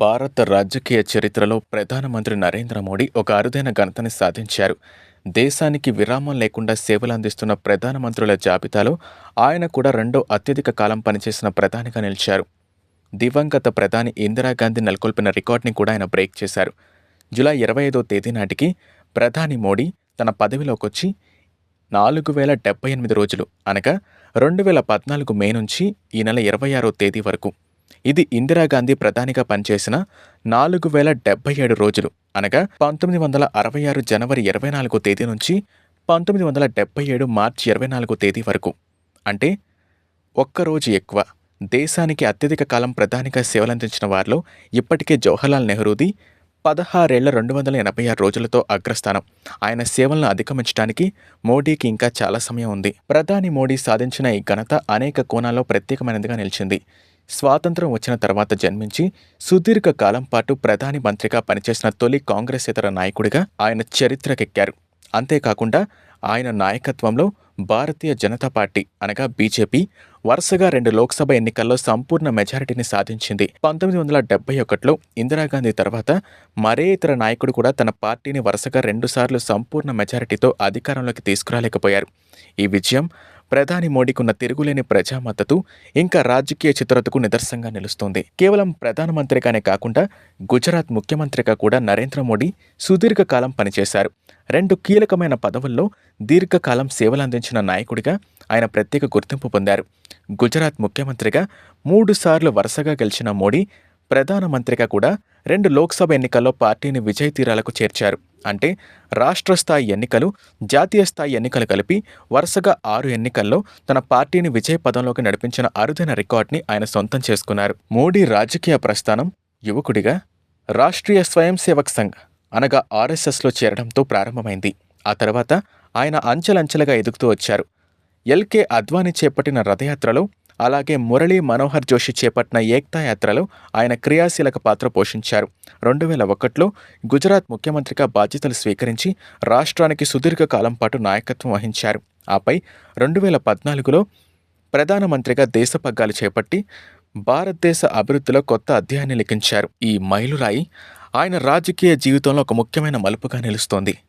భారత రాజకీయ చరిత్రలో ప్రధానమంత్రి నరేంద్ర మోడీ ఒక అరుదైన ఘనతని సాధించారు. దేశానికి విరామం లేకుండా సేవలు అందిస్తున్న ప్రధానమంత్రుల జాబితాలో ఆయన కూడా రెండో అత్యధిక కాలం పనిచేసిన ప్రధానిగా నిలిచారు. దివంగత ప్రధాని ఇందిరాగాంధీ నెలకొల్పిన రికార్డ్ని కూడా ఆయన బ్రేక్ చేశారు. జూలై ఇరవై ఐదో తేదీ నాటికి ప్రధాని మోడీ తన పదవిలోకి వచ్చి నాలుగు వేల డెబ్బై ఎనిమిది రోజులు అనగా రెండు వేల పద్నాలుగు మే నుంచి ఈ నెల ఇరవై ఆరో తేదీ వరకు ఇది ఇందిరాగాంధీ ప్రధానిగా పనిచేసిన నాలుగు వేల డెబ్బై ఏడు రోజులు. అనగా పంతొమ్మిది వందల అరవై ఆరు జనవరి ఇరవై నాలుగో తేదీ నుంచి పంతొమ్మిది వందల డెబ్బై ఏడు మార్చి ఇరవై నాలుగో తేదీ వరకు. అంటే ఒక్కరోజు ఎక్కువ. దేశానికి అత్యధిక కాలం ప్రధానిగా సేవలందించిన వారిలో ఇప్పటికే జవహర్లాల్ నెహ్రూది పదహారేళ్ళ రెండు వందల ఎనభై ఆరు రోజులతో అగ్రస్థానం. ఆయన సేవలను అధిగమించడానికి మోడీకి ఇంకా చాలా సమయం ఉంది. ప్రధాని మోడీ సాధించిన ఈ ఘనత అనేక కోణాల్లో ప్రత్యేకమైనదిగా నిలిచింది. స్వాతంత్రం వచ్చిన తర్వాత జన్మించి సుదీర్ఘ కాలం పాటు ప్రధాని మంత్రిగా పనిచేసిన తొలి కాంగ్రెసేతర నాయకుడిగా ఆయన చరిత్రకెక్కారు. అంతేకాకుండా ఆయన నాయకత్వంలో భారతీయ జనతా పార్టీ అనగా బీజేపీ వరుసగా రెండు లోక్సభ ఎన్నికల్లో సంపూర్ణ మెజారిటీని సాధించింది. పంతొమ్మిది వందల డెబ్బై ఒకటిలో ఇందిరాగాంధీ తర్వాత మరే ఇతర నాయకుడు కూడా తన పార్టీని వరుసగా రెండుసార్లు సంపూర్ణ మెజారిటీతో అధికారంలోకి తీసుకురాలేకపోయారు. ఈ విజయం ప్రధాని మోడీకున్న తిరుగులేని ప్రజా మద్దతు ఇంకా రాజకీయ చిత్రతకు నిదర్శనంగా నిలుస్తోంది. కేవలం ప్రధానమంత్రిగానే కాకుండా గుజరాత్ ముఖ్యమంత్రిగా కూడా నరేంద్ర మోడీ సుదీర్ఘకాలం పనిచేశారు. రెండు కీలకమైన పదవుల్లో దీర్ఘకాలం సేవలందించిన నాయకుడిగా ఆయన ప్రత్యేక గుర్తింపు పొందారు. గుజరాత్ ముఖ్యమంత్రిగా మూడు సార్లు వరుసగా గెలిచిన మోడీ ప్రధానమంత్రిగా కూడా రెండు లోక్సభ ఎన్నికల్లో పార్టీని విజయ తీరాలకు చేర్చారు. అంటే రాష్ట్ర స్థాయి ఎన్నికలు జాతీయ స్థాయి ఎన్నికలు కలిపి వరుసగా ఆరు ఎన్నికల్లో తన పార్టీని విజయ పదంలోకి నడిపించిన అరుదైన రికార్డ్ని ఆయన సొంతం చేసుకున్నారు. మోడీ రాజకీయ ప్రస్థానం యువకుడిగా రాష్ట్రీయ స్వయం సేవక్ సంఘ్ అనగా ఆర్ఎస్ఎస్లో చేరడంతో ప్రారంభమైంది. ఆ తర్వాత ఆయన అంచెలంచెలుగా ఎదుగుతూ వచ్చారు. ఎల్కే అద్వానీ చేపట్టిన రథయాత్రలో అలాగే మురళీ మనోహర్ జోషి చేపట్టిన ఏక్తా యాత్రలో ఆయన క్రియాశీలక పాత్ర పోషించారు. రెండు వేల ఒకటిలో గుజరాత్ ముఖ్యమంత్రిగా బాధ్యతలు స్వీకరించి రాష్ట్రానికి సుదీర్ఘకాలం పాటు నాయకత్వం వహించారు. ఆపై రెండు వేల పద్నాలుగులో ప్రధానమంత్రిగా దేశ పగ్గాలు చేపట్టి భారతదేశ అభివృద్ధిలో కొత్త అధ్యాయాన్ని లిఖించారు. ఈ మైలురాయి ఆయన రాజకీయ జీవితంలో ఒక ముఖ్యమైన మలుపుగా నిలుస్తోంది.